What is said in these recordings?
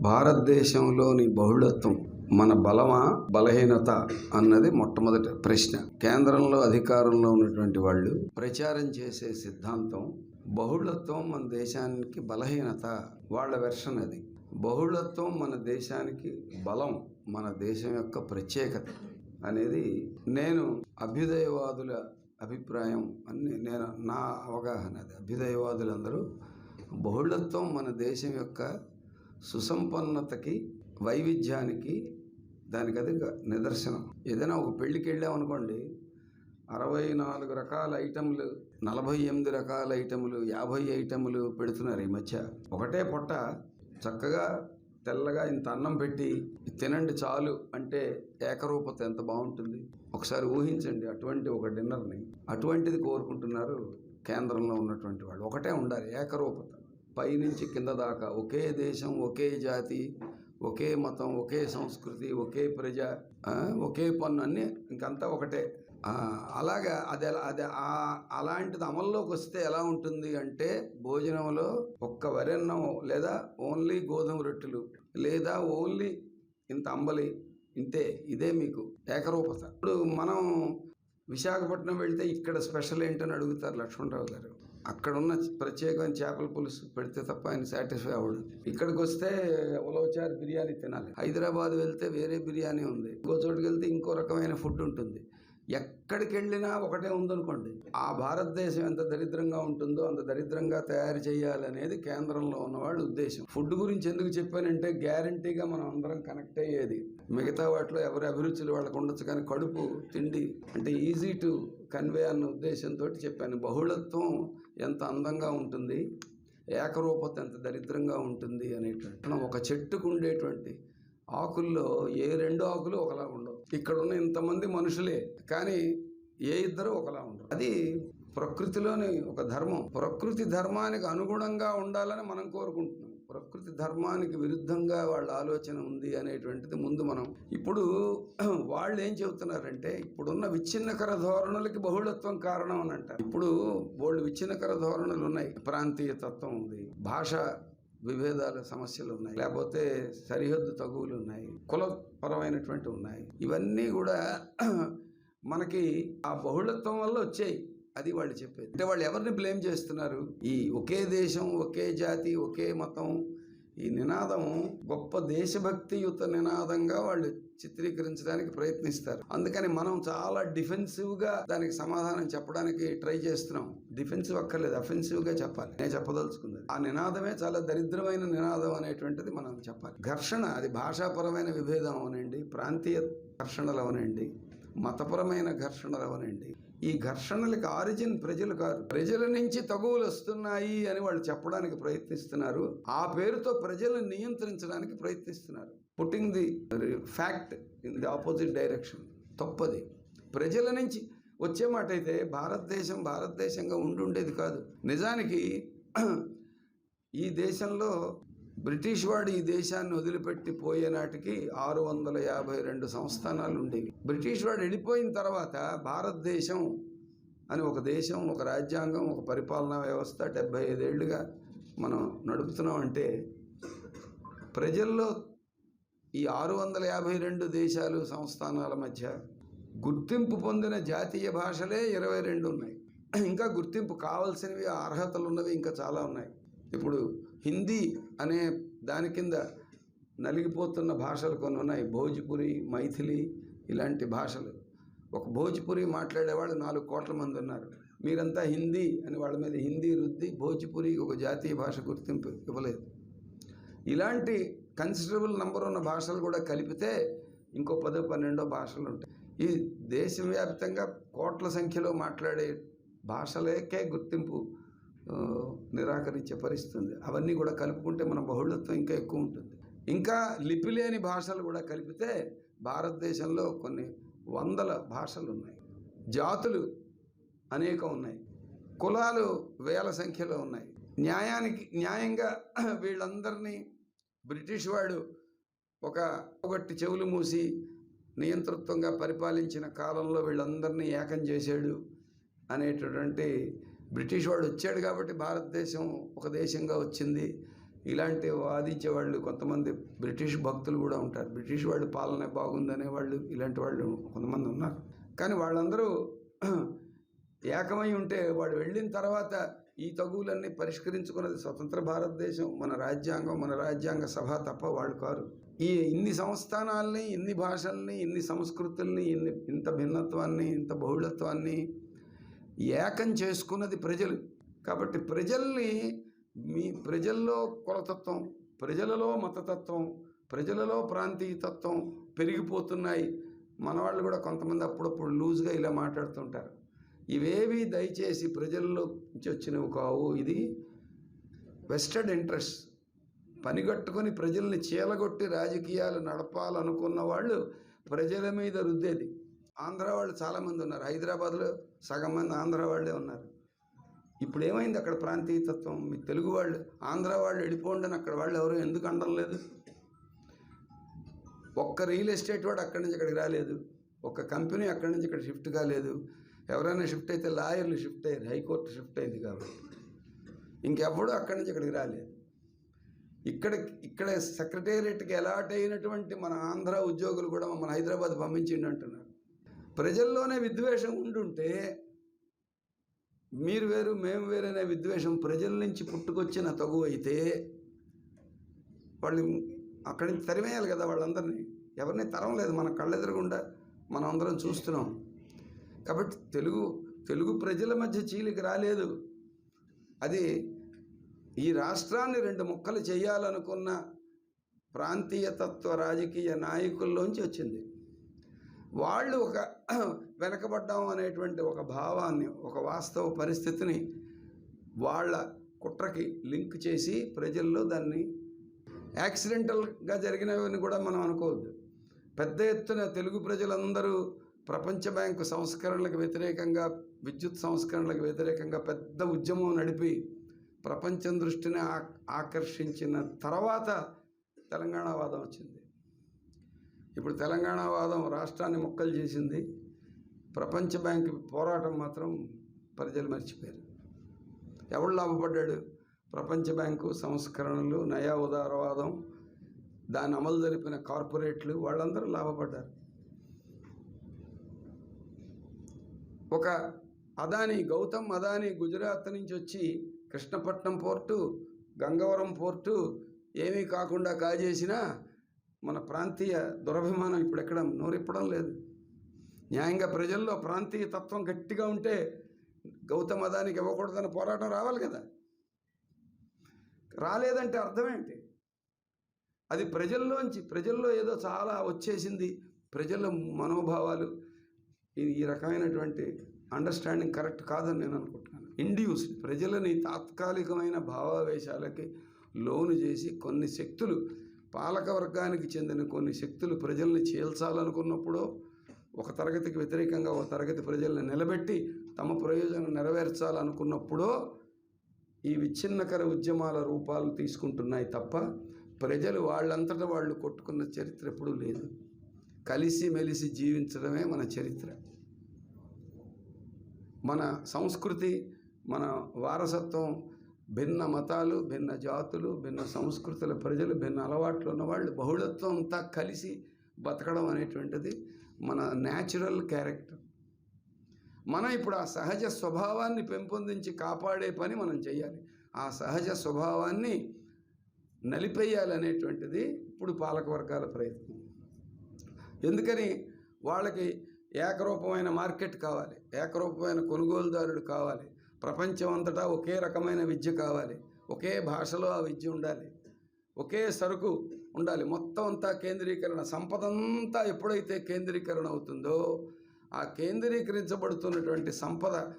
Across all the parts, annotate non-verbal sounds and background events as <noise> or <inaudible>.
భారతదేశంలోని బహుళత్వం మన బలమా బలహీనత అన్నది మొట్టమొదటి ప్రశ్న. కేంద్రంలో అధికారంలో ఉన్నటువంటి వాళ్ళు ప్రచారం చేసే సిద్ధాంతం బహుళత్వం మన దేశానికి బలహీనత వాళ్ళ వెర్షన్ అది. బహుళత్వం మన దేశానికి బలం మన దేశం యొక్క ప్రత్యేకత అనేది నేను అభ్యుదయవాదుల అభిప్రాయం అని నేను నా అవగాహన అది. అభ్యుదయవాదులందరూ బహుళత్వం మన దేశం యొక్క సుసంపన్నతకి వైవిధ్యానికి దానికి అది నిదర్శనం. ఏదైనా ఒక పెళ్ళికి వెళ్ళామనుకోండి అరవై నాలుగు రకాల ఐటెంలు నలభై ఎనిమిది రకాల ఐటెంలు యాభై ఐటెంలు పెడుతున్నారు ఈ మధ్య. ఒకటే పొట్ట చక్కగా తెల్లగా ఇంత అన్నం పెట్టి తినండి చాలు అంటే ఏకరూపత ఎంత బాగుంటుంది? ఒకసారి ఊహించండి అటువంటి ఒక డిన్నర్ని. అటువంటిది కోరుకుంటున్నారు కేంద్రంలో ఉన్నటువంటి వాళ్ళు. ఒకటే ఉండాలి ఏకరూపత. పైనుంచి కింద దాకా ఒకే దేశం ఒకే జాతి ఒకే మతం ఒకే సంస్కృతి ఒకే ప్రజ ఒకే పన్ను అన్నీ ఇంకంతా ఒకటే. అలాగా అది ఎలా అది అలాంటిది అమల్లోకి వస్తే ఎలా ఉంటుంది అంటే భోజనంలో ఒక్క వరెన్నం లేదా ఓన్లీ గోధుమ రొట్టెలు లేదా ఓన్లీ ఇంత అంబలి ఇంతే ఇదే మీకు ఏకరూపత. ఇప్పుడు మనం విశాఖపట్నం వెళ్తే ఇక్కడ స్పెషల్ ఏంటని అడుగుతారు లక్ష్మణరావు గారు. అక్కడ ఉన్న ప్రత్యేకమైన చేపల పులుసు పెడితే తప్ప ఆయన సాటిస్ఫై అవ్వడు. ఇక్కడికి వస్తే ఉలవచారు బిర్యానీ తినాలి. హైదరాబాద్ వెళ్తే వేరే బిర్యానీ ఉంది. ఇంకో చోటుకి వెళ్తే ఇంకో రకమైన ఫుడ్ ఉంటుంది. ఎక్కడికి వెళ్ళినా ఒకటే ఉందనుకోండి. ఆ భారతదేశం ఎంత దరిద్రంగా ఉంటుందో అంత దరిద్రంగా తయారు చేయాలనేది కేంద్రంలో ఉన్న వాళ్ళ ఉద్దేశం. ఫుడ్ గురించి ఎందుకు చెప్పానంటే గ్యారంటీగా మనం అందరం కనెక్ట్ అయ్యేది. మిగతా వాటిలో ఎవరి అభిరుచులు వాళ్ళకు ఉండొచ్చు కానీ కడుపు తిండి అంటే ఈజీ టు కన్వే అన్న ఉద్దేశంతో చెప్పాను. బహుళత్వం ఎంత అందంగా ఉంటుంది ఏకరూపత ఎంత దరిద్రంగా ఉంటుంది అనేటువంటి ఒక చెట్టుకు ఉండేటువంటి ఆకుల్లో ఏ రెండు ఆకులు ఒకలా ఉండవు. ఇక్కడ ఉన్న ఇంతమంది మనుషులే కానీ ఏ ఇద్దరు ఒకలా ఉండరు. అది ప్రకృతిలోని ఒక ధర్మం. ప్రకృతి ధర్మానికి అనుగుణంగా ఉండాలని మనం కోరుకుంటున్నాం. ప్రకృతి ధర్మానికి విరుద్ధంగా వాళ్ళ ఆలోచన ఉంది అనేటువంటిది ముందు మనం. ఇప్పుడు <clears throat> వాళ్ళు ఏం చెబుతున్నారంటే ఇప్పుడున్న విచ్ఛిన్నకర ధోరణులకి బహుళత్వం కారణం అని అంటారు. ఇప్పుడు బోల్డ్ విచ్ఛిన్నకర ధోరణులు ఉన్నాయి. ప్రాంతీయ తత్వం ఉంది. భాష విభేదాల సమస్యలు ఉన్నాయి. లేకపోతే సరిహద్దు తగువులు ఉన్నాయి. కులపరమైనటువంటి ఉన్నాయి. ఇవన్నీ కూడా <clears throat> మనకి ఆ బహుళత్వం వల్ల వచ్చాయి. అది వాళ్ళు చెప్పేది. అంటే వాళ్ళు ఎవరిని బ్లేమ్ చేస్తున్నారు? ఈ ఒకే దేశం ఒకే జాతి ఒకే మతం ఈ నినాదం గొప్ప దేశభక్తియుత నినాదంగా వాళ్ళు చిత్రీకరించడానికి ప్రయత్నిస్తారు. అందుకని మనం చాలా డిఫెన్సివ్గా దానికి సమాధానం చెప్పడానికి ట్రై చేస్తున్నాం. డిఫెన్సివ్ అక్కర్లేదు అఫెన్సివ్గా చెప్పాలి. నేను చెప్పదలుచుకుంది ఆ నినాదమే చాలా దరిద్రమైన నినాదం అనేటువంటిది మనం చెప్పాలి. ఘర్షణ అది భాషాపరమైన విభేదం అవనండి ప్రాంతీయ ఘర్షణలు అవనండి మతపరమైన ఘర్షణలు అవనండి. ఈ ఘర్షణలకు ఆరిజిన్ ప్రజలు కాదు ప్రజల నుంచి తగువులు వస్తున్నాయి అని వాళ్ళు చెప్పడానికి ప్రయత్నిస్తున్నారు. ఆ పేరుతో ప్రజలను నియంత్రించడానికి ప్రయత్నిస్తున్నారు. Putting the fact in the opposite direction. తప్పది. ప్రజల నుంచి వచ్చే మాట అయితే భారతదేశం భారతదేశంగా ఉండుండేది కాదు. నిజానికి ఈ దేశంలో బ్రిటిష్ వాడు ఈ దేశాన్ని వదిలిపెట్టి పోయే నాటికి ఆరు వందల యాభై రెండు సంస్థానాలు ఉండేవి. బ్రిటిష్ వాడు వెళ్ళిపోయిన తర్వాత భారతదేశం అని ఒక దేశం ఒక రాజ్యాంగం ఒక పరిపాలనా వ్యవస్థ డెబ్బై ఐదేళ్ళుగా మనం నడుపుతున్నామంటే ప్రజల్లో ఈ ఆరు వందల యాభై రెండు దేశాలు సంస్థానాల మధ్య గుర్తింపు పొందిన జాతీయ భాషలే ఇరవై రెండు ఉన్నాయి. ఇంకా గుర్తింపు కావాల్సినవి అర్హతలు ఉన్నవి ఇంకా చాలా ఉన్నాయి. ఇప్పుడు హిందీ అనే దాని కింద నలిగిపోతున్న భాషలు కొన్ని ఉన్నాయి. భోజ్పురి మైథిలి ఇలాంటి భాషలు. ఒక భోజ్పురి మాట్లాడేవాళ్ళు నాలుగు కోట్ల మంది ఉన్నారు. మీరంతా హిందీ అని వాళ్ళ మీద హిందీ రుద్ది భోజ్పురి ఒక జాతీయ భాష గుర్తింపు ఇవ్వలేదు. ఇలాంటి కన్సిడరబుల్ నెంబర్ ఉన్న భాషలు కూడా కలిపితే ఇంకో పదో పన్నెండో భాషలు ఉంటాయి. ఈ దేశవ్యాప్తంగా కోట్ల సంఖ్యలో మాట్లాడే భాషలకే గుర్తింపు నిరాకరించే పరిస్థితి ఉంది అవన్నీ కూడా కలుపుకుంటే మన బహుళత్వం ఇంకా ఎక్కువ ఉంటుంది. ఇంకా లిపి లేని భాషలు కూడా కలిపితే భారతదేశంలో కొన్ని వందల భాషలు ఉన్నాయి. జాతులు అనేకం ఉన్నాయి. కులాలు వేల సంఖ్యలో ఉన్నాయి. న్యాయానికి న్యాయంగా <clears throat> వీళ్ళందరినీ బ్రిటిష్ వాడు ఒక ఒకటి చెవులు మూసి నియంతృత్వంగా పరిపాలించిన కాలంలో వీళ్ళందరినీ ఏకం చేశాడు అనేటటువంటి బ్రిటిష్ వాడు వచ్చాడు కాబట్టి భారతదేశం ఒక దేశంగా వచ్చింది. ఇలాంటి వాదించే వాళ్ళు కొంతమంది బ్రిటిష్ భక్తులు కూడా ఉంటారు. బ్రిటిష్ వాళ్ళు పాలన బాగుందనే వాళ్ళు ఇలాంటి వాళ్ళు కొంతమంది ఉన్నారు. కానీ వాళ్ళందరూ ఏకమై ఉంటే వాడు వెళ్ళిన తర్వాత ఈ తగువులన్నీ పరిష్కరించుకున్నది స్వతంత్ర భారతదేశం మన రాజ్యాంగం మన రాజ్యాంగ సభ తప్ప వాళ్ళు కారు. ఈ ఇన్ని సంస్థానాల్ని ఇన్ని భాషల్ని ఇన్ని సంస్కృతుల్ని ఇన్ని ఇంత భిన్నత్వాన్ని ఇంత బహుళత్వాన్ని ఏకం చేసుకున్నది ప్రజలు. కాబట్టి ప్రజల్ని మీ ప్రజల్లో కులతత్వం ప్రజలలో మతతత్వం ప్రజలలో ప్రాంతీయతత్వం పెరిగిపోతున్నాయి. మన వాళ్ళు కూడా కొంతమంది అప్పుడప్పుడు లూజ్గా ఇలా మాట్లాడుతుంటారు. ఇవేవి దయచేసి ప్రజల్లో నుంచి వచ్చినవి కావు. ఇది వెస్టెడ్ ఇంట్రెస్ట్. పనిగట్టుకొని ప్రజల్ని చీలగొట్టి రాజకీయాలు నడపాలనుకున్న వాళ్ళు ప్రజల మీద రుద్దేది. ఆంధ్ర వాళ్ళు చాలామంది ఉన్నారు. హైదరాబాద్లో సగం మంది ఆంధ్ర వాళ్ళే ఉన్నారు. ఇప్పుడు ఏమైంది అక్కడ ప్రాంతీయతత్వం? మీ తెలుగు వాళ్ళు ఆంధ్ర వాళ్ళు వెళ్ళిపోండి అని అక్కడ వాళ్ళు ఎవరు ఎందుకు అనడం లేదు ఒక్క రియల్ ఎస్టేట్ వాడు అక్కడి నుంచి ఇక్కడికి రాలేదు. ఒక్క కంపెనీ అక్కడి నుంచి ఇక్కడ షిఫ్ట్ కాలేదు. ఎవరైనా షిఫ్ట్ అయితే లాయర్లు షిఫ్ట్ అయ్యారు హైకోర్టు షిఫ్ట్ అయింది కాబట్టి. ఇంకెవడు అక్కడి నుంచి ఇక్కడికి రాలేదు. ఇక్కడ ఇక్కడ సెక్రటేరియట్కి అలాట్ అయినటువంటి మన ఆంధ్ర ఉద్యోగులు కూడా మన హైదరాబాద్ పంపించిండి అంటున్నారు. ప్రజల్లోనే విద్వేషం ఉండుంటే మీరు వేరు మేము వేరు అనే విద్వేషం ప్రజల నుంచి పుట్టుకొచ్చిన తగు అయితే వాళ్ళు అక్కడి నుంచి తరిమేయాలి కదా వాళ్ళందరినీ. ఎవరిని తరం లేదు మన కళ్ళెదురకుండా మనం అందరం చూస్తున్నాం. కాబట్టి తెలుగు తెలుగు ప్రజల మధ్య చీలిక రాలేదు. అది ఈ రాష్ట్రాన్ని రెండు ముక్కలు చేయాలనుకున్న ప్రాంతీయతత్వ రాజకీయ నాయకుల్లోంచి వచ్చింది. వాళ్ళు ఒక <clears throat> వెనకబడ్డాం అనేటువంటి ఒక భావాన్ని ఒక వాస్తవ పరిస్థితిని వాళ్ళ కుట్రకి లింక్ చేసి ప్రజల్లో దాన్ని యాక్సిడెంటల్గా జరిగినవని కూడా మనం అనుకోవద్దు. పెద్ద ఎత్తున తెలుగు ప్రజలందరూ ప్రపంచ బ్యాంకు సంస్కరణలకు వ్యతిరేకంగా విద్యుత్ సంస్కరణలకు వ్యతిరేకంగా పెద్ద ఉద్యమం నడిపి ప్రపంచం దృష్టిని ఆ ఆకర్షించిన తర్వాత తెలంగాణ వాదం వచ్చింది. ఇప్పుడు తెలంగాణ వాదం రాష్ట్రాన్ని ముక్కలు చేసింది. ప్రపంచ బ్యాంకు పోరాటం మాత్రం ప్రజలు మర్చిపోయారు. ఎవడు లాభపడ్డాడు? ప్రపంచ బ్యాంకు సంస్కరణలు నయా ఉదారవాదం దాన్ని అమలు జరిపిన కార్పొరేట్లు వాళ్ళందరూ లాభపడ్డారు. ఒక అదాని గౌతమ్ అదాని గుజరాత్ నుంచి వచ్చి కృష్ణపట్నం పోర్టు గంగవరం పోర్టు ఏమీ కాకుండా కాజేసినా మన ప్రాంతీయ దురభిమానం ఇప్పుడు ఎక్కడ నోరిప్పడం లేదు. న్యాయంగా ప్రజల్లో ప్రాంతీయ తత్వం గట్టిగా ఉంటే గౌతమ అదానికి ఇవ్వకూడదని పోరాటం రావాలి కదా. రాలేదంటే అర్థమేంటి అది ప్రజల్లోంచి ప్రజల్లో ఏదో చాలా వచ్చేసింది ప్రజల మనోభావాలు ఇది ఈ రకమైనటువంటి అండర్స్టాండింగ్ కరెక్ట్ కాదని నేను అనుకుంటున్నాను. ఇండ్యూస్ ప్రజలని తాత్కాలికమైన భావావేశాలకి లోను చేసి కొన్ని శక్తులు పాలక వర్గానికి చెందిన కొన్ని శక్తులు ప్రజల్ని చీల్చాలనుకున్నప్పుడు ఒక తరగతికి వ్యతిరేకంగా ఒక తరగతి ప్రజల్ని నిలబెట్టి తమ ప్రయోజనం నెరవేర్చాలనుకున్నప్పుడో ఈ విచ్ఛిన్నకర ఉద్యమాల రూపాలు తీసుకుంటున్నాయి తప్ప ప్రజలు వాళ్ళంతటా వాళ్ళు కొట్టుకున్న చరిత్ర ఎప్పుడూ లేదు. కలిసి మెలిసి జీవించడమే మన చరిత్ర. మన సంస్కృతి మన వారసత్వం భిన్న మతాలు భిన్న జాతులు భిన్న సంస్కృతుల ప్రజలు భిన్న అలవాట్లు ఉన్నవాళ్ళు బహుళత్వం అంతా కలిసి బతకడం అనేటువంటిది మన న్యాచురల్ క్యారెక్టర్ మనం ఇప్పుడు ఆ సహజ స్వభావాన్ని పెంపొందించి కాపాడే పని మనం చేయాలి ఆ సహజ స్వభావాన్ని నలిపేయాలనేటువంటిది ఇప్పుడు పాలకవర్గాల ప్రయత్నం. ఎందుకని? వాళ్ళకి ఏకరూపమైన మార్కెట్ కావాలి. ఏకరూపమైన కొనుగోలుదారుడు కావాలి. ప్రపంచం అంతటా ఒకే రకమైన విద్య కావాలి. ఒకే భాషలో ఆ విద్య ఉండాలి. ఒకే సరుకు ఉండాలి. మొత్తం అంతా కేంద్రీకరణ సంపద అంతా ఎప్పుడైతే కేంద్రీకరణ అవుతుందో ఆ కేంద్రీకరించబడుతున్నటువంటి సంపద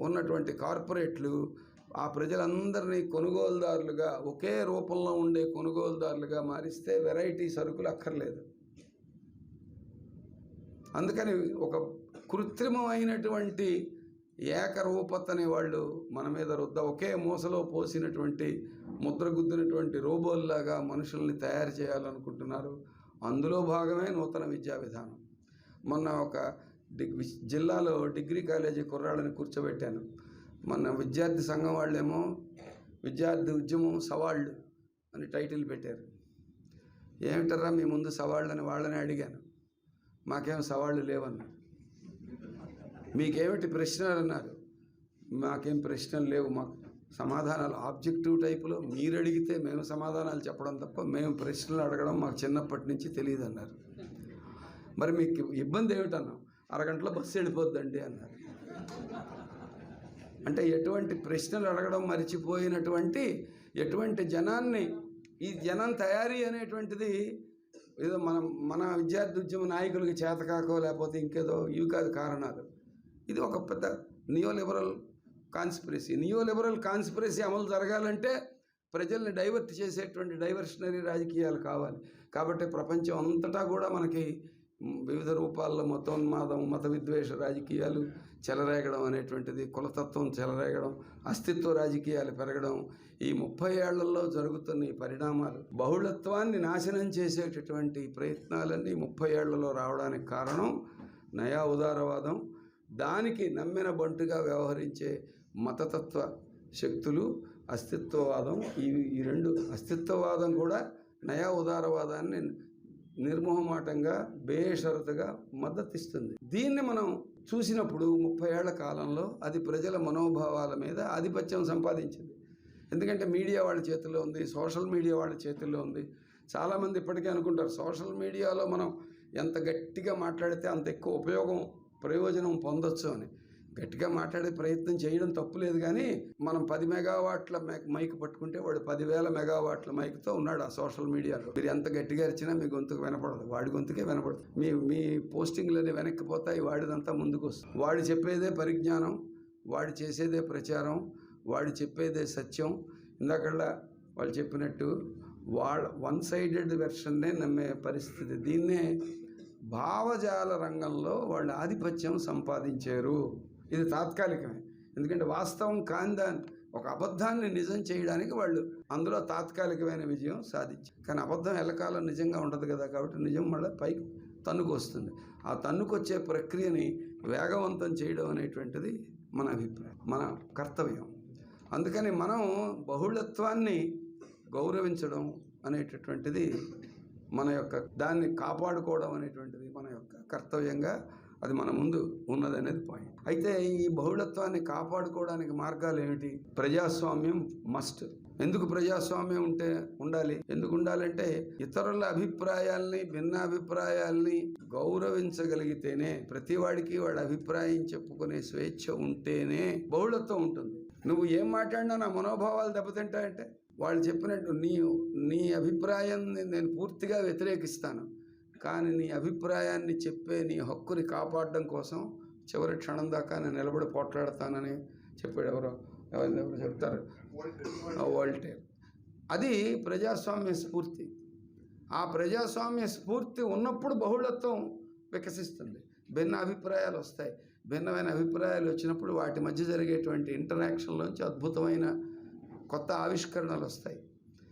ఉన్నటువంటి కార్పొరేట్లు ఆ ప్రజలందరినీ కొనుగోలుదారులుగా ఒకే రూపంలో ఉండే కొనుగోలుదారులుగా మారిస్తే వెరైటీ సరుకులు అక్కర్లేదు. అందుకని ఒక కృత్రిమమైనటువంటి ఏకరూపతని వాళ్ళు మన మీద రుద్ద ఒకే మూసలో పోసినటువంటి ముద్రగుద్దినటువంటి రోబోల్లాగా మనుషుల్ని తయారు చేయాలనుకుంటున్నారు. అందులో భాగమే నూతన విద్యా విధానం. మొన్న ఒక డిగ్రీ జిల్లాలో డిగ్రీ కాలేజీ కుర్రాళ్ళని కూర్చోబెట్టాను. మొన్న విద్యార్థి సంఘం వాళ్ళేమో విద్యార్థి ఉద్యమం సవాళ్ళు అని టైటిల్ పెట్టారు. ఏమిటరా మీ ముందు సవాళ్ళని వాళ్ళని అడిగాను. మాకేం సవాళ్ళు లేవన్నారు మీకేమిటి ప్రశ్నలు అన్నారు మాకేం ప్రశ్నలు లేవు. మాకు సమాధానాలు ఆబ్జెక్టివ్ టైపులో మీరు అడిగితే మేము సమాధానాలు చెప్పడం తప్ప మేము ప్రశ్నలు అడగడం మాకు చిన్నప్పటి నుంచి తెలియదు అన్నారు మరి మీకు ఇబ్బంది ఏమిటన్నాం అరగంటలో బస్సు వెళ్ళిపోద్దండి అన్నారు. అంటే ఎటువంటి ప్రశ్నలు అడగడం మర్చిపోయినటువంటి ఎటువంటి జనాన్ని ఈ జనం తయారీ అనేటువంటిది ఏదో మనం మన విద్యార్థి ఉద్యమ నాయకులకి చేతకాకో లేకపోతే ఇంకేదో ఇవి కాదు కారణాలు. ఇది ఒక పెద్ద నియోలిబరల్ కాన్స్పిరసీ. నియోలిబరల్ కాన్స్పిరసీ అమలు జరగాలంటే ప్రజల్ని డైవర్ట్ చేసేటువంటి డైవర్షనరీ రాజకీయాలు కావాలి. కాబట్టి ప్రపంచం అంతటా కూడా మనకి వివిధ రూపాల్లో మతోన్మాదం మత విద్వేష రాజకీయాలు చెలరేగడం అనేటువంటిది కులతత్వం చెలరేగడం అస్తిత్వ రాజకీయాలు పెరగడం ఈ ముప్పై ఏళ్ళలో జరుగుతున్న ఈ పరిణామాలు బహుళత్వాన్ని నాశనం చేసేటటువంటి ప్రయత్నాలన్నీ ముప్పై ఏళ్ళలో రావడానికి కారణం నయా ఉదారవాదం దానికి నమ్మిన బంటుగా వ్యవహరించే మతతత్వ శక్తులు అస్తిత్వవాదం ఈ ఈ రెండు అస్తిత్వవాదం కూడా నయా ఉదారవాదాన్ని నిర్మోహమాటంగా బేషరతుగా మద్దతిస్తుంది. దీన్ని మనం చూసినప్పుడు ముప్పై ఏళ్ళ కాలంలో అది ప్రజల మనోభావాల మీద ఆధిపత్యం సంపాదించింది. ఎందుకంటే మీడియా వాళ్ళ చేతిలో ఉంది సోషల్ మీడియా వాళ్ళ చేతిలో ఉంది. చాలామంది ఇప్పటికే అనుకుంటారు సోషల్ మీడియాలో మనం ఎంత గట్టిగా మాట్లాడితే అంత ఎక్కువ ఉపయోగం ప్రయోజనం పొందొచ్చు అని. గట్టిగా మాట్లాడే ప్రయత్నం చేయడం తప్పులేదు కానీ మనం పది మెగావాట్ల మైక్ మైక్ పట్టుకుంటే వాడు పదివేల మెగావాట్ల మైక్తో ఉన్నాడు ఆ సోషల్ మీడియాలో. మీరు ఎంత గట్టిగా ఇచ్చినా మీ గొంతుకు వినపడదు. వాడి గొంతుకే వినపడదు. మీ మీ పోస్టింగ్లన్నీ వెనక్కిపోతాయి వాడిదంతా ముందుకు వస్తుంది వాడు చెప్పేదే పరిజ్ఞానం వాడు చేసేదే ప్రచారం వాడు చెప్పేదే సత్యం. ఇందాకల్లా వాళ్ళు చెప్పినట్టు వాళ్ళ వన్ సైడెడ్ వెర్షన్నే నమ్మే పరిస్థితి. దీన్నే భావజాల రంగంలో వాళ్ళు ఆధిపత్యం సంపాదించారు. ఇది తాత్కాలికమే. ఎందుకంటే వాస్తవం కాని దాన్ని ఒక అబద్ధాన్ని నిజం చేయడానికి వాళ్ళు అందులో తాత్కాలికమైన విజయం సాధించారు కానీ అబద్ధం ఎల్లకాలం నిజంగా ఉండదు కదా కాబట్టి నిజం మళ్ళీ పైకి తన్నుకొస్తుంది. ఆ తన్నుకొచ్చే ప్రక్రియని వేగవంతం చేయడం అనేటువంటిది మన అభిప్రాయం మన కర్తవ్యం. అందుకని మనం బహుళత్వాన్ని గౌరవించడం అనేటటువంటిది మన యొక్క దాన్ని కాపాడుకోవడం అనేటువంటిది మన యొక్క కర్తవ్యంగా అది మన ముందు ఉన్నది అనేది పాయింట్ అయితే ఈ బహుళత్వాన్ని కాపాడుకోవడానికి మార్గాలు ఏమిటి? ప్రజాస్వామ్యం మస్ట్ ఎందుకు ప్రజాస్వామ్యం ఉంటే ఉండాలి? ఎందుకు ఉండాలంటే ఇతరుల అభిప్రాయాల్ని భిన్న అభిప్రాయాల్ని గౌరవించగలిగితేనే ప్రతి వాడికి వాడి అభిప్రాయం చెప్పుకునే స్వేచ్ఛ ఉంటేనే బహుళత్వం ఉంటుంది. నువ్వు ఏం మాట్లాడినా నా మనోభావాలు దెబ్బతింటాయంటే? వాళ్ళు చెప్పినట్టు నీ నీ అభిప్రాయాన్ని నేను పూర్తిగా వ్యతిరేకిస్తాను. కానీ నీ అభిప్రాయాన్ని చెప్పే నీ హక్కుని కాపాడడం కోసం చివరి క్షణం దాకా నేను నిలబడి పోట్లాడతానని చెప్పాడు ఎవరో ఎవరు ఎవరు చెప్తారు? వోల్టేర్. అది ప్రజాస్వామ్య స్ఫూర్తి. ఆ ప్రజాస్వామ్య స్ఫూర్తి ఉన్నప్పుడు బహుళత్వం వికసిస్తుంది. భిన్న అభిప్రాయాలు వస్తాయి. భిన్నమైన అభిప్రాయాలు వచ్చినప్పుడు వాటి మధ్య జరిగేటువంటి ఇంటరాక్షన్లోంచి అద్భుతమైన కొత్త ఆవిష్కరణలు వస్తాయి.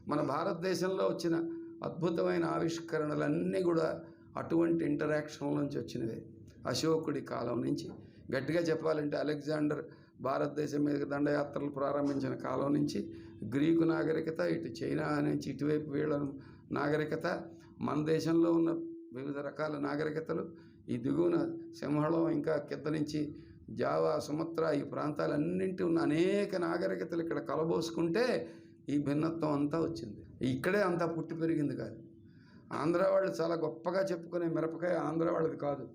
మన భారతదేశంలో వచ్చిన అద్భుతమైన ఆవిష్కరణలన్నీ కూడా అటువంటి ఇంటరాక్షన్ నుంచి వచ్చినవే. అశోకుడి కాలం నుంచి. గట్టిగా చెప్పాలంటే అలెగ్జాండర్ భారతదేశం మీద దండయాత్రలు ప్రారంభించిన కాలం నుంచి గ్రీకు నాగరికత ఇటు చైనా నుంచి ఇటువైపు వీళ్ళ నాగరికత మన దేశంలో ఉన్న వివిధ రకాల నాగరికతలు ఈ దిగువన సింహళం ఇంకా కింద నుంచి జావా సుమత్ర ఈ ప్రాంతాలన్నింటి ఉన్న అనేక నాగరికతలు ఇక్కడ కలబోసుకుంటే ఈ భిన్నత్వం అంతా వచ్చింది. ఇక్కడే అంతా పుట్టి పెరిగింది కాదు. ఆంధ్ర వాళ్ళు చాలా గొప్పగా చెప్పుకునే మిరపకాయ ఆంధ్ర వాళ్ళది కాదు.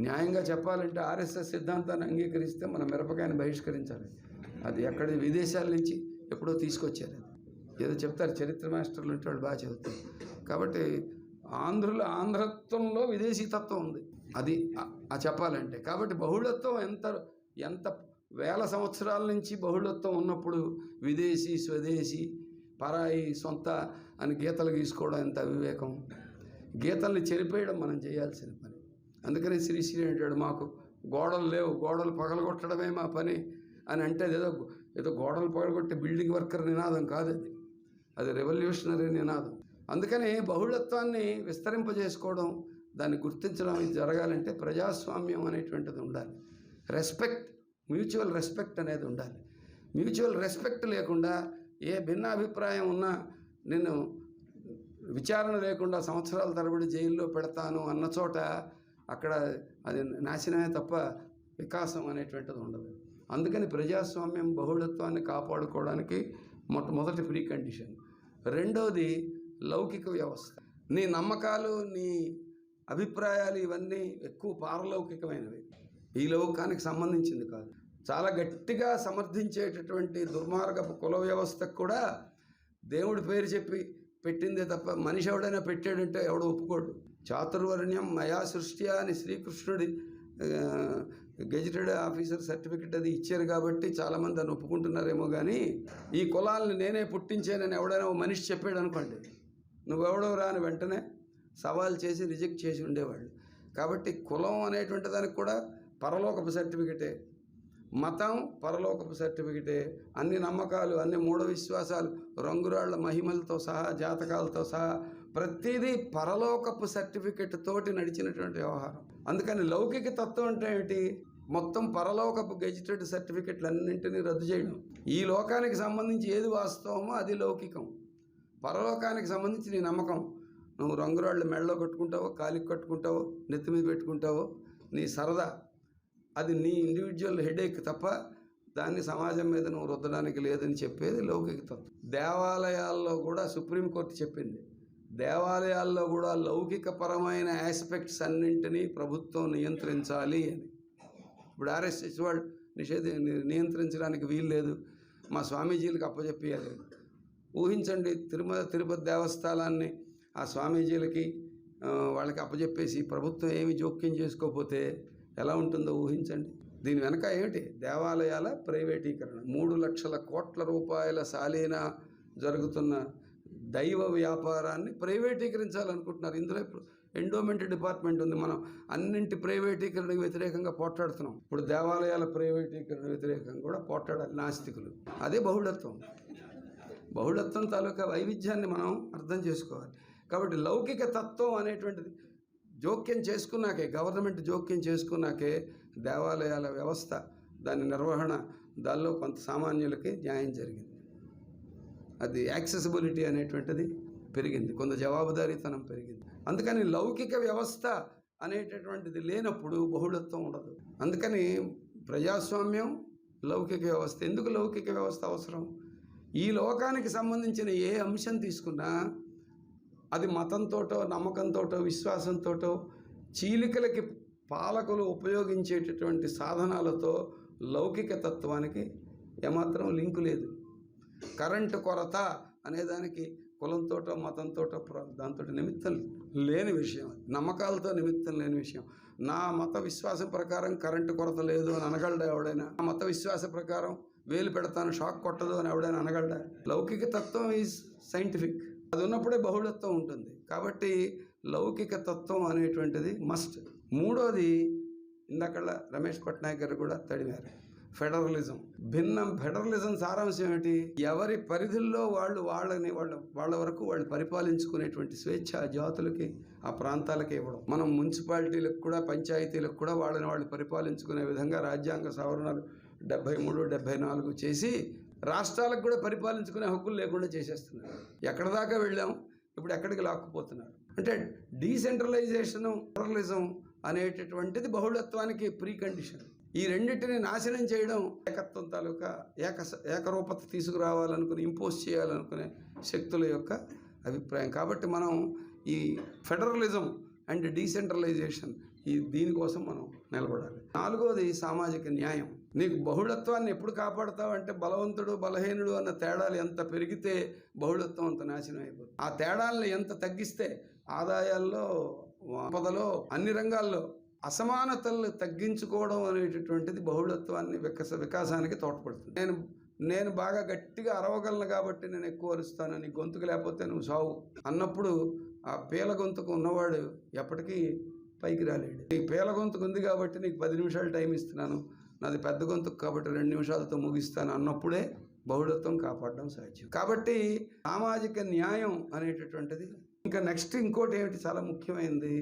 న్యాయంగా చెప్పాలంటే ఆర్ఎస్ఎస్ సిద్ధాంతాన్ని అంగీకరిస్తే మన మిరపకాయని బహిష్కరించాలి. అది ఎక్కడి విదేశాల నుంచి ఎప్పుడో తీసుకొచ్చారు ఏదో చెప్తారు చరిత్ర మాస్టర్లు ఉంటే వాళ్ళు బాగా చెబుతారు. కాబట్టి ఆంధ్రుల ఆంధ్రత్వంలో విదేశీ తత్వం ఉంది. అది చెప్పాలంటే. కాబట్టి బహుళత్వం ఎంత ఎంత వేల సంవత్సరాల నుంచి బహుళత్వం ఉన్నప్పుడు విదేశీ స్వదేశీ పరాయి సొంత అని గీతలు గీసుకోవడం ఎంత అవివేకం. గీతల్ని చెరిపేయడం మనం చేయాల్సిన పని. అందుకని శ్రీశ్రీ అంటాడు మాకు గోడలు లేవు గోడలు పగలగొట్టడమే మా పని అని అంటే ఏదో ఏదో గోడలు పగలగొట్టే బిల్డింగ్ వర్కర్ నినాదం కాదు అది. అది రెవల్యూషనరీ నినాదం. అందుకని బహుళత్వాన్ని విస్తరింపజేసుకోవడం దాన్ని గుర్తించడం ఇది జరగాలంటే ప్రజాస్వామ్యం అనేటువంటిది ఉండాలి. రెస్పెక్ట్ మ్యూచువల్ రెస్పెక్ట్ అనేది ఉండాలి. మ్యూచువల్ రెస్పెక్ట్ లేకుండా ఏ భిన్న అభిప్రాయం ఉన్నా నేను విచారణ లేకుండా సంవత్సరాల తరబడి జైల్లో పెడతాను అన్న చోట అక్కడ అది నాశనమే తప్ప వికాసం అనేటువంటిది ఉండదు. అందుకని ప్రజాస్వామ్యం బహుళత్వాన్ని కాపాడుకోవడానికి మొట్టమొదటి ప్రీ కండిషన్. రెండవది లౌకిక వ్యవస్థ. నీ నమ్మకాలు నీ అభిప్రాయాలు ఇవన్నీ ఎక్కువ పారలౌకికమైనవి. ఈ లోకానికి సంబంధించింది కాదు. చాలా గట్టిగా సమర్థించేటటువంటి దుర్మార్గపు కుల వ్యవస్థకు కూడా దేవుడి పేరు చెప్పి పెట్టిందే తప్ప మనిషి ఎవడైనా పెట్టాడంటే ఎవడు ఒప్పుకోడు. చాతుర్వర్ణ్యం మయా సృష్టి అని శ్రీకృష్ణుడి గెజిటెడ్ ఆఫీసర్ సర్టిఫికెట్ అది ఇచ్చారు కాబట్టి చాలామంది దాన్ని ఒప్పుకుంటున్నారేమో కానీ ఈ కులాలను నేనే పుట్టించానని ఎవడైనా ఓ మనిషి చెప్పాడు అనుకోండి నువ్వెవడో రాని వెంటనే సవాల్ చేసి రిజెక్ట్ చేసి ఉండేవాళ్ళు. కాబట్టి కులం అనేటువంటి దానికి కూడా పరలోకపు సర్టిఫికెటే. మతం పరలోకపు సర్టిఫికెటే. అన్ని నమ్మకాలు అన్ని మూఢ విశ్వాసాలు రంగురాళ్ళ మహిమలతో సహా జాతకాలతో సహా ప్రతిదీ పరలోకపు సర్టిఫికెట్ తోటి నడిచినటువంటి వ్యవహారం. అందుకని లౌకిక తత్వం అంటే ఏమిటి? మొత్తం పరలోకపు గెజిటెడ్ సర్టిఫికెట్లు అన్నింటినీ రద్దు చేయడం. ఈ లోకానికి సంబంధించి ఏది వాస్తవమో అది లౌకికం. పరలోకానికి సంబంధించి నీ నమ్మకం. నువ్వు రంగురాళ్ళు మెడలో కట్టుకుంటావో కాలికి కట్టుకుంటావో నెత్తి మీద పెట్టుకుంటావో నీ సరదా. అది నీ ఇండివిజువల్ హెడేక్ తప్ప దాన్ని సమాజం మీద నువ్వు రుద్దడానికి లేదని చెప్పేది లౌకిక తత్వం. దేవాలయాల్లో కూడా సుప్రీంకోర్టు చెప్పింది. దేవాలయాల్లో కూడా లౌకిక పరమైన ఆస్పెక్ట్స్ అన్నింటినీ ప్రభుత్వం నియంత్రించాలి అని. ఇప్పుడు ఆర్ఎస్ఎస్ వాళ్ళు నిషేధ నియంత్రించడానికి వీలు లేదు. మా స్వామీజీలకు అప్పచెప్పేయాలి ఊహించండి తిరుమల తిరుపతి దేవస్థానాన్ని ఆ స్వామీజీలకి వాళ్ళకి అప్పచెప్పేసి ప్రభుత్వం ఏమి జోక్యం చేసుకోకపోతే ఎలా ఉంటుందో ఊహించండి. దీని వెనక ఏమిటి? దేవాలయాల ప్రైవేటీకరణ. మూడు లక్షల కోట్ల రూపాయల సాలీన జరుగుతున్న దైవ వ్యాపారాన్ని ప్రైవేటీకరించాలనుకుంటున్నారు. ఇందులో ఇప్పుడు ఎండోమెంట్ డిపార్ట్మెంట్ ఉంది. మనం అన్నింటి ప్రైవేటీకరణకు వ్యతిరేకంగా పోట్లాడుతున్నాం. ఇప్పుడు దేవాలయాల ప్రైవేటీకరణ వ్యతిరేకంగా కూడా పోట్లాడాలి నాస్తికులు. అదే బహుళత్వం. బహుళత్వం తాలూకా వైవిధ్యాన్ని మనం అర్థం చేసుకోవాలి. కాబట్టి లౌకిక తత్వం అనేటువంటిది జోక్యం చేసుకున్నాకే గవర్నమెంట్ జోక్యం చేసుకున్నాకే దేవాలయాల వ్యవస్థ దాని నిర్వహణ దానిలో కొంత సామాన్యులకి న్యాయం జరిగింది. అది యాక్సెసిబిలిటీ అనేటువంటిది పెరిగింది కొంత జవాబుదారీతనం పెరిగింది. అందుకని లౌకిక వ్యవస్థ అనేటటువంటిది లేనప్పుడు బహుళత్వం ఉండదు. అందుకని ప్రజాస్వామ్యం లౌకిక వ్యవస్థ. ఎందుకు లౌకిక వ్యవస్థ అవసరం? ఈ లోకానికి సంబంధించిన ఏ అంశం తీసుకున్నా అది మతంతోటో నమ్మకంతోటో విశ్వాసంతోటో చీలికలకి పాలకులు ఉపయోగించేటటువంటి సాధనాలతో లౌకిక తత్వానికి ఏమాత్రం లింకు లేదు. కరెంటు కొరత అనేదానికి కులంతోటో మతంతోటో ప్ర- దాంతో నిమిత్తం లేని విషయం నమ్మకాలతో నిమిత్తం లేని విషయం. నా మత విశ్వాసం ప్రకారం కరెంటు కొరత లేదు అని అనగలడా ఎవడైనా? నా మత విశ్వాస ప్రకారం వేలు పెడతాను షాక్ కొట్టదు అని ఎవడైనా అనగలడా? లౌకిక తత్వం ఈజ్ సైంటిఫిక్. అది ఉన్నప్పుడే బహుళత్వం ఉంటుంది. కాబట్టి లౌకిక తత్వం అనేటువంటిది మస్ట్ మూడోది ఇందాకళ్ళ రమేష్ పట్నాయక్ గారు కూడా తడిమారు. ఫెడరలిజం. భిన్నం ఫెడరలిజం సారాంశం ఏమిటి? ఎవరి పరిధుల్లో వాళ్ళు వాళ్ళని వాళ్ళ వాళ్ళ వరకు వాళ్ళు పరిపాలించుకునేటువంటి స్వేచ్ఛ జాతులకి ఆ ప్రాంతాలకి ఇవ్వడం. మనం మున్సిపాలిటీలకు కూడా పంచాయతీలకు కూడా వాళ్ళని వాళ్ళు పరిపాలించుకునే విధంగా రాజ్యాంగ సవరణలు డెబ్బై మూడు డెబ్బై నాలుగు చేసి రాష్ట్రాలకు కూడా పరిపాలించుకునే హక్కులు లేకుండా చేసేస్తున్నారు. ఎక్కడ దాకా వెళ్ళాం? ఇప్పుడు ఎక్కడికి లాక్కుపోతున్నారు? అంటే డీసెంట్రలైజేషను ఫెడరలిజం అనేటటువంటిది బహుళత్వానికి ప్రీ కండిషన్ ఈ రెండింటిని నాశనం చేయడం ఏకత్వం తాలూకా ఏక ఏకరూపత తీసుకురావాలనుకుని ఇంపోజ్ చేయాలనుకునే శక్తుల యొక్క అభిప్రాయం. కాబట్టి మనం ఈ ఫెడరలిజం అండ్ డీసెంట్రలైజేషన్ ఈ దీనికోసం మనం నిలబడాలి. నాలుగోది సామాజిక న్యాయం. నీకు బహుళత్వాన్ని ఎప్పుడు కాపాడుతావు అంటే బలవంతుడు బలహీనుడు అన్న తేడాలు ఎంత పెరిగితే బహుళత్వం అంత నాశనం అయిపోతుంది. ఆ తేడాలను ఎంత తగ్గిస్తే ఆదాయాల్లో పదలో అన్ని రంగాల్లో అసమానతలు తగ్గించుకోవడం అనేటటువంటిది బహుళత్వాన్ని వికస వికాసానికి తోడ్పడుతుంది. నేను నేను బాగా గట్టిగా అరవగలను కాబట్టి నేను ఎక్కువ అరుస్తాను. నీ గొంతుకు లేకపోతే నువ్వు సావు అన్నప్పుడు ఆ పీల గొంతుకు ఉన్నవాడు ఎప్పటికీ పైకి రాలేడు. నీకు పీల గొంతుకు ఉంది కాబట్టి నీకు పది నిమిషాలు టైం ఇస్తున్నాను. నాది పెద్ద గొంతుకు కాబట్టి రెండు నిమిషాలతో ముగిస్తాను అన్నప్పుడే బహుళత్వం కాపాడడం సాధ్యం. కాబట్టి సామాజిక న్యాయం అనేటటువంటిది. ఇంకా నెక్స్ట్ ఇంకోటి ఏమిటి చాలా ముఖ్యమైనది?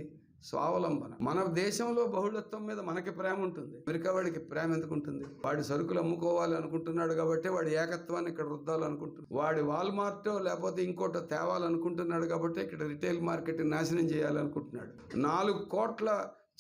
స్వావలంబన. మన దేశంలో బహుళత్వం మీద మనకి ప్రేమ ఉంటుంది. అమెరికా వాడికి ప్రేమ ఎందుకు ఉంటుంది? వాడి సరుకులు అమ్ముకోవాలి అనుకుంటున్నాడు కాబట్టి వాడి ఏకత్వాన్ని ఇక్కడ రుద్దాలనుకుంటున్నాడు వాడి వాల్మార్టో లేకపోతే ఇంకోటో తేవాలనుకుంటున్నాడు కాబట్టి ఇక్కడ రిటైల్ మార్కెట్ నాశనం చేయాలనుకుంటున్నాడు. నాలుగు కోట్ల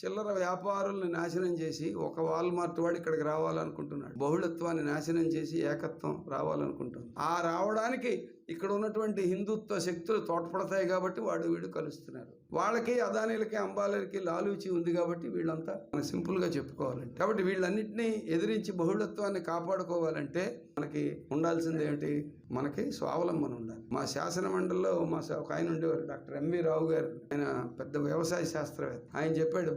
చిల్లర వ్యాపారుల్ని నాశనం చేసి ఒక వాల్మార్ట్ వాడు ఇక్కడికి రావాలనుకుంటున్నాడు. బహుళత్వాన్ని నాశనం చేసి ఏకత్వం రావాలనుకుంటున్నాడు ఆ రావడానికి ఇక్కడ ఉన్నటువంటి హిందుత్వ శక్తులు తోడ్పడతాయి కాబట్టి వాడు వీడు కలుస్తున్నారు. వాళ్ళకి అదానీలకి అంబాలకి లాలూచి ఉంది కాబట్టి వీళ్ళంతా మనం సింపుల్గా చెప్పుకోవాలంటే. కాబట్టి వీళ్ళన్నింటినీ ఎదిరించి బహుళత్వాన్ని కాపాడుకోవాలంటే మనకి ఉండాల్సింది ఏంటి? మనకి స్వావలంబన ఉండాలి. మా శాసన మండలిలో మా స- ఒక ఆయన ఉండేవారు డాక్టర్ ఎంవి రావు గారు. ఆయన పెద్ద వ్యవసాయ శాస్త్రవేత్త. ఆయన చెప్పాడు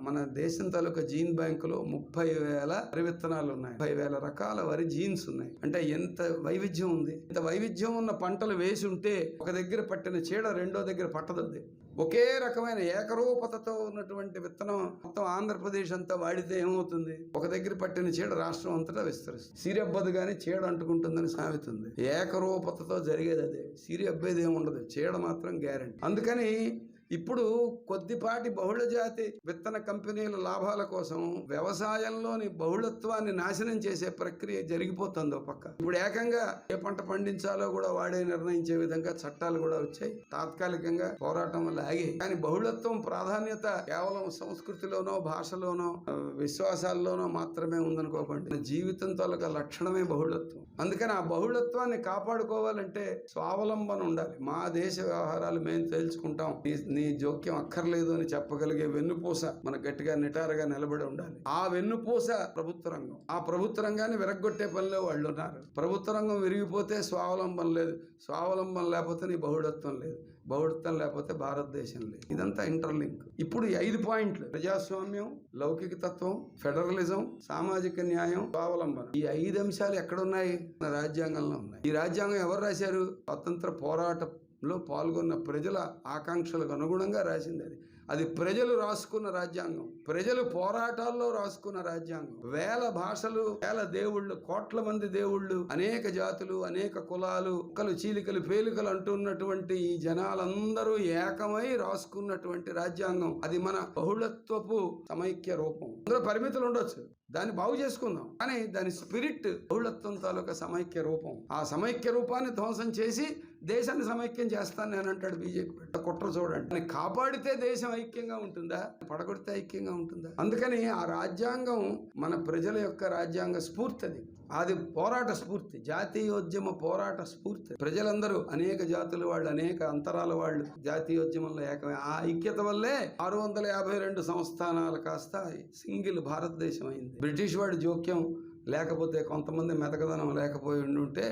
మన దేశం తాలూకా జీన్ బ్యాంకులో ముప్పై వేల వరి విత్తనాలు ఉన్నాయి. ముప్పై వేల రకాల వరి జీన్స్ ఉన్నాయి. అంటే ఎంత వైవిధ్యం ఉంది? ఇంత వైవిధ్యం ఉన్న పంటలు వేసి ఉంటే ఒక దగ్గర పట్టిన చీడ రెండో దగ్గర పట్టదుంది ఒకే రకమైన ఏకరూపతతో ఉన్నటువంటి విత్తనం మొత్తం ఆంధ్రప్రదేశ్ అంతా వాడితే ఏమవుతుంది? ఒక దగ్గర పట్టిన చీడ రాష్ట్రం అంతటా విస్తరిస్తుంది. సిరియబ్బదు కానీ చీడ అంటుకుంటుందని సామెతుంది. ఏకరూపతతో జరిగేది అదే. సిరియబ్బేది ఏముండదు. చీడ మాత్రం గ్యారెంటీ. అందుకని ఇప్పుడు కొద్దిపాటి బహుళజాతి విత్తన కంపెనీల లాభాల కోసం వ్యవసాయంలోని బహుళత్వాన్ని నాశనం చేసే ప్రక్రియ జరిగిపోతుంది ఒక పక్క. ఇప్పుడు ఏకంగా ఏ పంట పండించాలో కూడా వాడే నిర్ణయించే విధంగా చట్టాలు కూడా వచ్చాయి. తాత్కాలికంగా పోరాటం లాగి కానీ బహుళత్వం ప్రాధాన్యత కేవలం సంస్కృతిలోనో భాషలోనో విశ్వాసాల్లోనో మాత్రమే ఉందనుకోకండి. జీవితం తాలూకా లక్షణమే బహుళత్వం. అందుకని ఆ బహుళత్వాన్ని కాపాడుకోవాలంటే స్వావలంబన ఉండాలి. మా దేశ వ్యవహారాలు మేము తేల్చుకుంటాం. నీ- జోక్యం అక్కర్లేదు అని చెప్పగలిగే వెన్నుపూస మన గట్టిగా నిటారుగా నిలబడి ఉండాలి. ఆ వెన్నుపూస ప్రభుత్వ రంగం. ఆ ప్రభుత్వ రంగాన్ని విరగొట్టే పనిలో వాళ్ళు ఉన్నారు. ప్రభుత్వ రంగం విరిగిపోతే స్వావలంబన లేదు. స్వావలంబన లేకపోతే నీ బహుళత్వం లేదు. బహుళత్వం లేకపోతే భారతదేశం లేదు. ఇదంతా ఇంటర్లింక్. ఇప్పుడు ఐదు పాయింట్లు. ప్రజాస్వామ్యం లౌకిక తత్వం ఫెడరలిజం సామాజిక న్యాయం స్వావలంబన. ఈ ఐదు అంశాలు ఎక్కడున్నాయి? రాజ్యాంగంలో ఉన్నాయి. ఈ రాజ్యాంగం ఎవరు రాశారు? స్వతంత్ర లో పాల్గొన్న ప్రజల ఆకాంక్షలకు అనుగుణంగా రాసింది అది. అది ప్రజలు రాసుకున్న రాజ్యాంగం. ప్రజలు పోరాటాల్లో రాసుకున్న రాజ్యాంగం. వేల భాషలు వేల దేవుళ్ళు కోట్ల మంది దేవుళ్ళు అనేక జాతులు అనేక కులాలు కుక్కలు చీలికలు పేలికలు అంటున్నటువంటి ఈ జనాలందరూ ఏకమై రాసుకున్నటువంటి రాజ్యాంగం. అది మన బహుళత్వపు సమైక్య రూపం. అందులో పరిమితులు ఉండొచ్చు. దాన్ని బాగు చేసుకుందాం. కానీ దాని స్పిరిట్ బహుళత్వం తాలూకా సమైక్య రూపం. ఆ సమైక్య రూపాన్ని ధ్వంసం చేసి దేశాన్ని సమైక్యం చేస్తాను నేను అంటాడు బీజేపీ కుట్ర చూడండి. దాన్ని కాపాడితే దేశం ఐక్యంగా ఉంటుందా? పడగొడితే ఐక్యంగా ఉంటుందా? అందుకని ఆ రాజ్యాంగం మన ప్రజల యొక్క రాజ్యాంగ స్ఫూర్తి అది అది పోరాట స్ఫూర్తి జాతీయోద్యమ పోరాట స్ఫూర్తి. ప్రజలందరూ అనేక జాతుల వాళ్ళు అనేక అంతరాల వాళ్ళు జాతీయోద్యమంలో ఏకమే ఆ ఐక్యత వల్లే ఆరు వందల యాభై రెండు సంస్థానాలు కాస్త సింగిల్ భారతదేశం అయింది. బ్రిటిష్ వాడి జోక్యం లేకపోతే కొంతమంది మెతకదనం లేకపోయి ఉండుంటే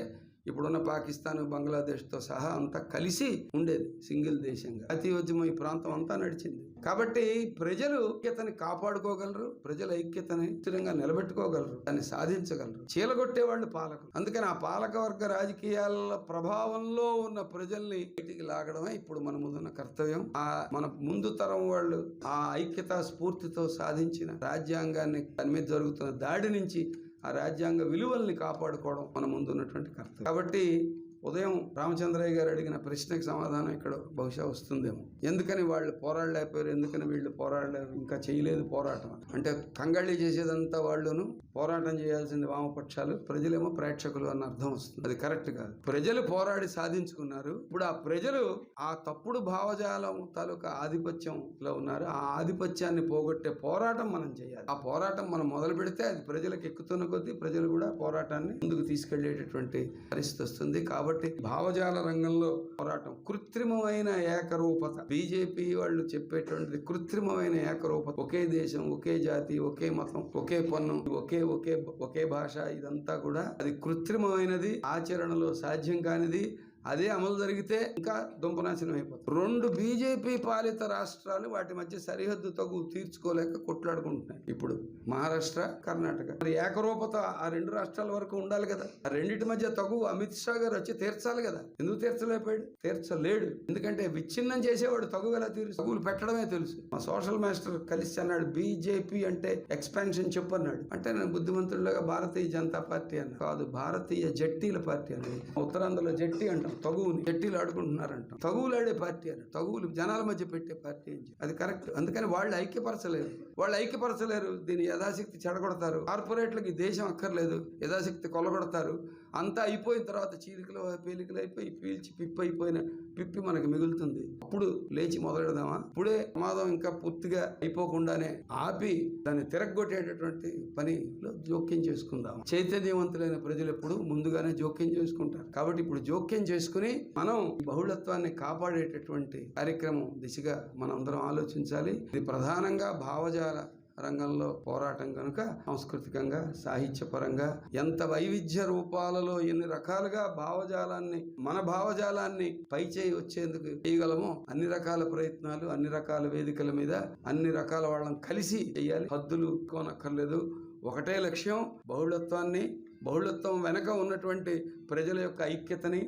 ఇప్పుడున్న పాకిస్తాన్ బంగ్లాదేశ్తో సహా అంతా కలిసి ఉండేది సింగిల్ దేశంగా. అతి ఉద్యమం ఈ ప్రాంతం అంతా నడిచింది. కాబట్టి ప్రజలు ఐక్యతని కాపాడుకోగలరు ప్రజల ఐక్యతని స్థిరంగా నిలబెట్టుకోగలరు దాన్ని సాధించగలరు. చీలగొట్టే వాళ్ళు పాలకులు. అందుకని ఆ పాలక వర్గ రాజకీయాల ప్రభావంలో ఉన్న ప్రజల్ని బయటికి లాగడమే ఇప్పుడు మన ముందున్న కర్తవ్యం. ఆ మన ముందు తరం వాళ్ళు ఆ ఐక్యతా స్ఫూర్తితో సాధించిన రాజ్యాంగాన్ని దాని మీద జరుగుతున్న దాడి నుంచి ఆ రాజ్యాంగ విలువల్ని కాపాడుకోవడం మన ముందు ఉన్నటువంటి కర్తవ్యం. కాబట్టి ఉదయం రామచంద్రయ్య గారు అడిగిన ప్రశ్నకి సమాధానం ఇక్కడ బహుశా వస్తుందేమో. ఎందుకని వాళ్ళు పోరాడలేకపోయారు? ఎందుకని వీళ్ళు పోరాడలేరు? ఇంకా చేయలేదు పోరాటం. అంటే కంగళ్ళి చేసేదంతా వాళ్ళును పోరాటం చేయాల్సింది వామపక్షాలు ప్రజలేమో ప్రేక్షకులు అన్న అర్థం వస్తుంది. అది కరెక్ట్ కాదు. ప్రజలు పోరాడి సాధించుకున్నారు. ఇప్పుడు ఆ ప్రజలు ఆ తప్పుడు భావజాలం తాలూకా ఆధిపత్యంలో ఉన్నారు. ఆ ఆధిపత్యాన్ని పోగొట్టే పోరాటం మనం చేయాలి. ఆ పోరాటం మనం మొదలు పెడితే అది ప్రజలకు ఎక్కుతున్న కొద్దీ ప్రజలు కూడా పోరాటాన్ని ముందుకు తీసుకెళ్ళేటటువంటి పరిస్థితి వస్తుంది. కాబట్టి భావజాల రంగంలో పోరాటం కృత్రిమమైన ఏకరూపత. బీజేపీ వాళ్ళు చెప్పేటువంటిది కృత్రిమమైన ఏకరూపత. ఒకే దేశం ఒకే జాతి ఒకే మతం ఒకే పన్ను ఒకే ఒకే ఒకే భాష ఇదంతా కూడా అది కృత్రిమమైనది ఆచరణలో సాధ్యం కానిది అదే అమలు జరిగితే ఇంకా దుంపనాశనం అయిపోతుంది. రెండు బీజేపీ పాలిత రాష్ట్రాలు వాటి మధ్య సరిహద్దు తగు తీర్చుకోలేక కొట్లాడుకుంటున్నాయి. ఇప్పుడు మహారాష్ట్ర కర్ణాటక. మరి ఏకరూపత ఆ రెండు రాష్ట్రాల వరకు ఉండాలి కదా. ఆ రెండింటి మధ్య తగు అమిత్ షా గారు వచ్చి తీర్చాలి కదా. ఎందుకు తీర్చలేకపోయాడు? తీర్చలేడు. ఎందుకంటే విచ్ఛిన్నం చేసేవాడు తగు ఎలా తీరు? తగులు పెట్టడమే తెలుసు. మా సోషల్ మాస్టర్ కలిసి అన్నాడు బీజేపీ అంటే ఎక్స్పాన్షన్ చెప్పు అన్నాడు. అంటే నేను బుద్ధిమంతుడిగా భారతీయ జనతా పార్టీ అన్నా. కాదు భారతీయ జట్టీల పార్టీ అనేది ఉత్తరాంధ్రలో జట్టి అంటాం. తగువుని చెట్టీలు ఆడుకుంటున్నారంట తగువులాడే పార్టీ అని తగువులు జనాల మధ్య పెట్టే పార్టీ అని అది కరెక్ట్. అందుకని వాళ్ళు ఐక్యపరచలేరు. వాళ్ళు ఐక్యపరచలేరు. దీన్ని యథాశక్తి చెడగొడతారు. కార్పొరేట్లకి దేశం అక్కర్లేదు. యథాశక్తి కొలగొడతారు అంతా అయిపోయిన తర్వాత చీలికలు పేలికలు అయిపోయి పీల్చి పిప్పి అయిపోయిన పిప్పి మనకి మిగులుతుంది. అప్పుడు లేచి మొదలెడదామా? ఇప్పుడే ప్రమాదం ఇంకా పూర్తిగా అయిపోకుండానే ఆపి దాన్ని తిరగొట్టేటటువంటి పనిలో జోక్యం చేసుకుందాం. చైతన్యవంతులైన ప్రజలు ఎప్పుడు ముందుగానే జోక్యం చేసుకుంటారు. కాబట్టి ఇప్పుడు జోక్యం చేసుకుని మనం బహుళత్వాన్ని కాపాడేటటువంటి కార్యక్రమం దిశగా మనం అందరం ఆలోచించాలి. ఇది ప్రధానంగా భావజాల రంగంలో పోరాటం కనుక సాంస్కృతికంగా సాహిత్యపరంగా ఎంత వైవిధ్య రూపాలలో ఎన్ని రకాలుగా భావజాలాన్ని మన భావజాలాన్ని పైచేయి వచ్చేందుకు చేయగలమో అన్ని రకాల ప్రయత్నాలు అన్ని రకాల వేదికల మీద అన్ని రకాల వాళ్ళని కలిసి చేయాలి. హద్దులు కోనక్కర్లేదు ఒకటే లక్ష్యం బహుళత్వాన్ని బహుళత్వం వెనక ఉన్నటువంటి ప్రజల యొక్క ఐక్యతని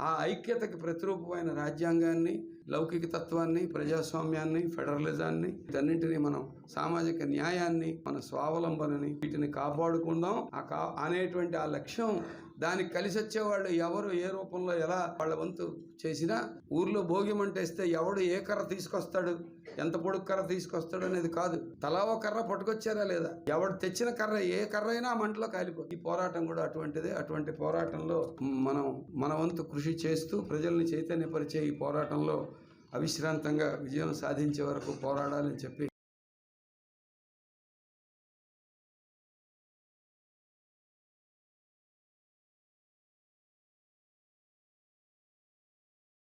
ఆ ఐక్యతకి ప్రతిరూపమైన రాజ్యాంగాన్ని లౌకిక తత్వాన్ని ప్రజాస్వామ్యాన్ని ఫెడరలిజాన్ని వీటన్నింటినీ మనం సామాజిక న్యాయాన్ని మన స్వావలంబనని వీటిని కాపాడుకుందాం. ఆ కా అనేటువంటి ఆ లక్ష్యం దానికి కలిసి వచ్చేవాళ్ళు ఎవరు ఏ రూపంలో ఎలా వాళ్ళ వంతు చేసినా ఊర్లో భోగిమంటేస్తే ఎవడు ఏ కర్ర తీసుకొస్తాడు ఎంత పొడుగు కర్ర తీసుకొస్తాడు అనేది కాదు. తలా ఒక కర్ర పట్టుకొచ్చారా లేదా? ఎవడు తెచ్చిన కర్ర ఏ కర్ర అయినా ఆ మంటలో కాలిపోతుంది. ఈ పోరాటం కూడా అటువంటిదే. అటువంటి పోరాటంలో మనం మన వంతు కృషి చేస్తూ ప్రజల్ని చైతన్యపరిచే ఈ పోరాటంలో అవిశ్రాంతంగా విజయం సాధించే వరకు పోరాడాలని చెప్పి